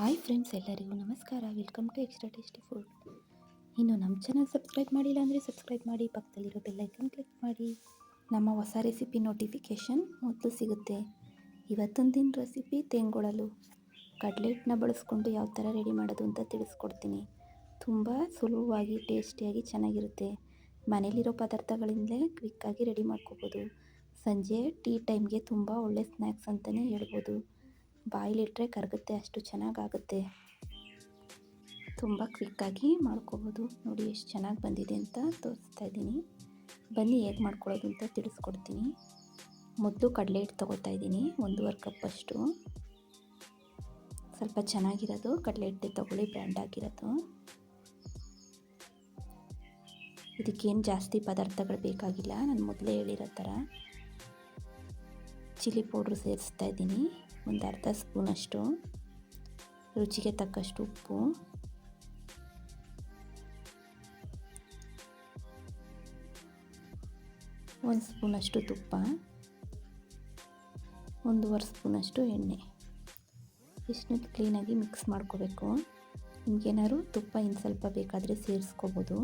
Hi friends, ಎಲ್ಲರಿಗೂ ನಮಸ್ಕಾರ. Welcome to extra tasty food ಇನ್ನು ನಮ್ಮ ಚಾನಲ್ ಸಬ್ಸ್ಕ್ರೈಬ್ ಮಾಡಿಲ್ಲ ಅಂದರೆ ಸಬ್ಸ್ಕ್ರೈಬ್ ಮಾಡಿ, ಪಕ್ಕದಲ್ಲಿರೋ ಬೆಲ್ಲೈಕನ್ ಕ್ಲಿಕ್ ಮಾಡಿ. ನಮ್ಮ ಹೊಸ ರೆಸಿಪಿ ನೋಟಿಫಿಕೇಷನ್ ಮೊದಲು ಸಿಗುತ್ತೆ. ಇವತ್ತೊಂದಿನ ರೆಸಿಪಿ ತೆಂಗೊಳಲು. ಕಡ್ಲೆಟ್ನ ಬಳಸ್ಕೊಂಡು ಯಾವ ಥರ ರೆಡಿ ಮಾಡೋದು ಅಂತ ತಿಳಿಸ್ಕೊಡ್ತೀನಿ. ತುಂಬ ಸುಲಭವಾಗಿ ಟೇಸ್ಟಿಯಾಗಿ ಚೆನ್ನಾಗಿರುತ್ತೆ. ಮನೇಲಿರೋ ಪದಾರ್ಥಗಳಿಂದಲೇ ಕ್ವಿಕ್ಕಾಗಿ ರೆಡಿ ಮಾಡ್ಕೋಬೋದು. ಸಂಜೆ ಟೀ ಟೈಮ್ಗೆ ತುಂಬ ಒಳ್ಳೆ ಸ್ನ್ಯಾಕ್ಸ್ ಅಂತಲೇ ಹೇಳ್ಬೋದು. ಬಾಯಿಲಿಟ್ಟರೆ ಕರಗುತ್ತೆ, ಅಷ್ಟು ಚೆನ್ನಾಗಾಗುತ್ತೆ. ತುಂಬ ಕ್ವಿಕ್ಕಾಗಿ ಮಾಡ್ಕೋಬೋದು. ನೋಡಿ ಎಷ್ಟು ಚೆನ್ನಾಗಿ ಬಂದಿದೆ ಅಂತ ತೋರಿಸ್ತಾ ಇದ್ದೀನಿ. ಬನ್ನಿ ಹೇಗೆ ಮಾಡ್ಕೊಳ್ಳೋದು ಅಂತ ತಿಳಿಸ್ಕೊಡ್ತೀನಿ. ಮೊದಲು ಕಡಲೆ ಹಿಟ್ಟು ತೊಗೋತಾ ಇದ್ದೀನಿ, ಒಂದೂವರೆ ಕಪ್ಪಷ್ಟು ಸ್ವಲ್ಪ ಚೆನ್ನಾಗಿರೋದು ಕಡಲೆ ಹಿಟ್ಟು ತೊಗೊಳ್ಳಿ, ಬ್ರ್ಯಾಂಡ್ ಆಗಿರೋದು. ಇದಕ್ಕೇನು ಜಾಸ್ತಿ ಪದಾರ್ಥಗಳು ಬೇಕಾಗಿಲ್ಲ, ನಾನು ಮೊದಲೇ ಹೇಳಿರೋ ಥರ. ಚಿಲ್ಲಿ ಪೌಡ್ರು ಸೇರಿಸ್ತಾ ಇದ್ದೀನಿ. ಒಂದು ಅರ್ಧ ಸ್ಪೂನಷ್ಟು ರುಚಿಗೆ ತಕ್ಕಷ್ಟು ಉಪ್ಪು. ಒಂದು ಸ್ಪೂನಷ್ಟು ತುಪ್ಪ. ಒಂದೂವರೆ ಸ್ಪೂನಷ್ಟು ಎಣ್ಣೆ. ಇಷ್ಟನ್ನು ಕ್ಲೀನಾಗಿ ಮಿಕ್ಸ್ ಮಾಡ್ಕೋಬೇಕು. ನಿಮಗೇನಾದ್ರು ತುಪ್ಪ ಇನ್ನು ಸ್ವಲ್ಪ ಬೇಕಾದರೆ ಸೇರಿಸ್ಕೋಬೋದು.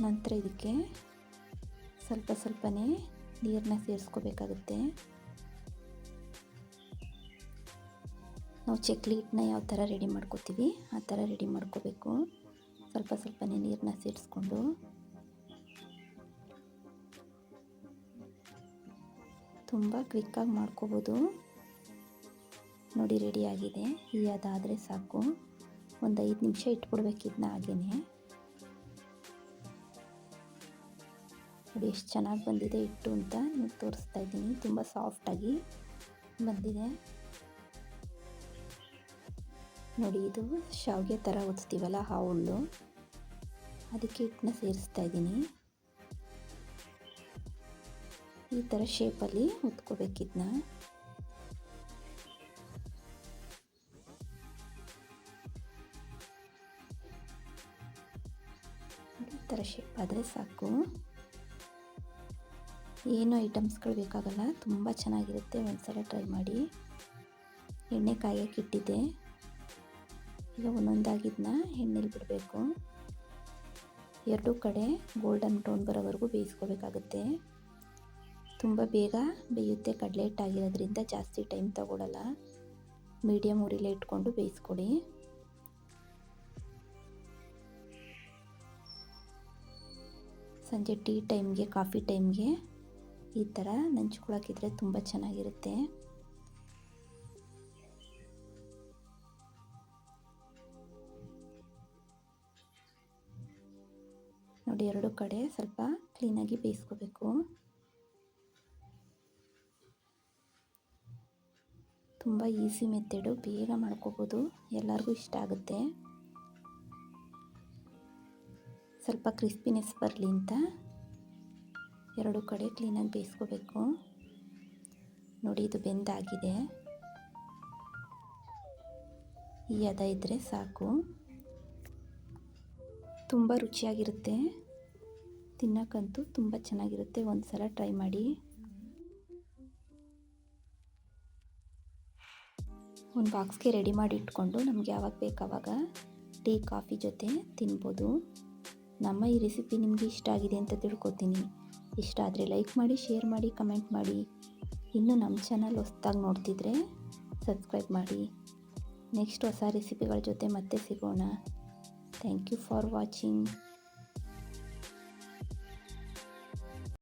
ನಂತರ ಇದಕ್ಕೆ ಸ್ವಲ್ಪ ಸ್ವಲ್ಪನೇ ನೀರನ್ನ ಸೇರಿಸ್ಕೋಬೇಕಾಗುತ್ತೆ. ನಾವು ಚಕ್ಲಿ ಹಿಟ್ಟನ್ನ ಯಾವ ಥರ ರೆಡಿ ಮಾಡ್ಕೋತೀವಿ, ಆ ಥರ ರೆಡಿ ಮಾಡ್ಕೋಬೇಕು. ಸ್ವಲ್ಪ ಸ್ವಲ್ಪನೇ ನೀರನ್ನ ಸೇರಿಸ್ಕೊಂಡು. ತುಂಬ ಕ್ವಿಕ್ಕಾಗಿ ಮಾಡ್ಕೋಬೋದು. ನೋಡಿ ರೆಡಿಯಾಗಿದೆ ಈ ಅದಾದರೆ ಸಾಕು. ಒಂದು ಐದು ನಿಮಿಷ ಇಟ್ಬಿಡ್ಬೇಕಿದ್ನ ಹಾಗೇ ನೋಡಿ ಎಷ್ಟು ಚೆನ್ನಾಗಿ ಬಂದಿದೆ ಹಿಟ್ಟು ಅಂತ ನಾನು ತೋರಿಸ್ತಾ ಇದ್ದೀನಿ. ತುಂಬ ಸಾಫ್ಟಾಗಿ ಬಂದಿದೆ. ನೋಡಿ, ಇದು ಶಾವಿಗೆ ಥರ ಒತ್ತೀವಲ್ಲ ಆ ಹುಳ್ಳು ಅದಕ್ಕೆ ಹಿಟ್ಟನ್ನ ಸೇರಿಸ್ತಾ ಇದ್ದೀನಿ. ಈ ಥರ ಶೇಪಲ್ಲಿ ಉತ್ಕೋಬೇಕಿದ್ನ ಈ ಥರ ಶೇಪ್ ಆದರೆ ಸಾಕು. ಏನು ಐಟಮ್ಸ್ಗಳು ಬೇಕಾಗಲ್ಲ, ತುಂಬ ಚೆನ್ನಾಗಿರುತ್ತೆ. ಒಂದ್ಸಲ ಟ್ರೈ ಮಾಡಿ. ಎಣ್ಣೆ ಕಾಯಕ್ಕೆ ಇಟ್ಟಿದ್ದೆ. ಈಗ ಒಂದೊಂದಾಗಿದ್ದನ್ನ ಎಣ್ಣೆಲಿ ಬಿಡಬೇಕು. ಎರಡೂ ಕಡೆ ಗೋಲ್ಡನ್ ಬ್ರೌನ್ ಬರೋವರೆಗೂ ಬೇಯಿಸ್ಕೋಬೇಕಾಗುತ್ತೆ. ತುಂಬ ಬೇಗ ಬೇಯುತ್ತೆ. ಕಡಲೆ ಹಿಟ್ಟಾಗಿರೋದ್ರಿಂದ ಜಾಸ್ತಿ ಟೈಮ್ ತಗೊಳ್ಳಲ್ಲ ಮೀಡಿಯಮ್ ಉರಿಲೇ ಇಟ್ಕೊಂಡು ಬೇಯಿಸ್ಕೊಡಿ. ಸಂಜೆ ಟೀ ಟೈಮ್ಗೆ ಕಾಫಿ ಟೈಮ್ಗೆ ಈ ಥರ ನಂಚ್ಕೊಳಕ್ಕಿದ್ರೆ ತುಂಬ ಚೆನ್ನಾಗಿರುತ್ತೆ. ನೋಡಿ ಎರಡು ಕಡೆ ಸ್ವಲ್ಪ ಕ್ಲೀನಾಗಿ ಬೇಯಿಸ್ಕೋಬೇಕು. ತುಂಬ ಈಸಿ ಮೆಥಡು, ಬೇಗ ಮಾಡ್ಕೋಬೋದು, ಎಲ್ಲರಿಗೂ ಇಷ್ಟ ಆಗುತ್ತೆ. ಸ್ವಲ್ಪ ಕ್ರಿಸ್ಪಿನೆಸ್ ಬರಲಿ ಅಂತ. ಎರಡು ಕಡೆ ಕ್ಲೀನಾಗಿ ಬೇಯಿಸ್ಕೋಬೇಕು. ನೋಡಿ, ಇದು ಬೆಂದಾಗಿದೆ. ಈ ಅದ ಇದ್ದರೆ ಸಾಕು. ತುಂಬ ರುಚಿಯಾಗಿರುತ್ತೆ. ತಿನ್ನೋಕ್ಕಂತೂ ತುಂಬ ಚೆನ್ನಾಗಿರುತ್ತೆ. ಒಂದು ಸಲ ಟ್ರೈ ಮಾಡಿ. ಒಂದು ಬಾಕ್ಸ್ಗೆ ರೆಡಿ ಮಾಡಿ ಇಟ್ಕೊಂಡು ನಮಗೆ ಯಾವಾಗ ಬೇಕಾವಾಗ ಟೀ ಕಾಫಿ ಜೊತೆ ತಿನ್ಬೋದು. ನಮ್ಮ ಈ ರೆಸಿಪಿ ನಿಮಗೆ ಇಷ್ಟ ಆಗಿದೆ ಅಂತ ತಿಳ್ಕೊತೀನಿ. ಇಷ್ಟ ಆದರೆ ಲೈಕ್ ಮಾಡಿ, ಶೇರ್ ಮಾಡಿ, ಕಮೆಂಟ್ ಮಾಡಿ. ಇನ್ನೂ ನಮ್ಮ ಚಾನಲ್ ಹೊಸ್ದಾಗಿ ನೋಡ್ತಿದ್ರೆ ಸಬ್ಸ್ಕ್ರೈಬ್ ಮಾಡಿ. ನೆಕ್ಸ್ಟ್ ಹೊಸ ರೆಸಿಪಿಗಳ ಜೊತೆ ಮತ್ತೆ ಸಿಗೋಣ. Thank you for watching.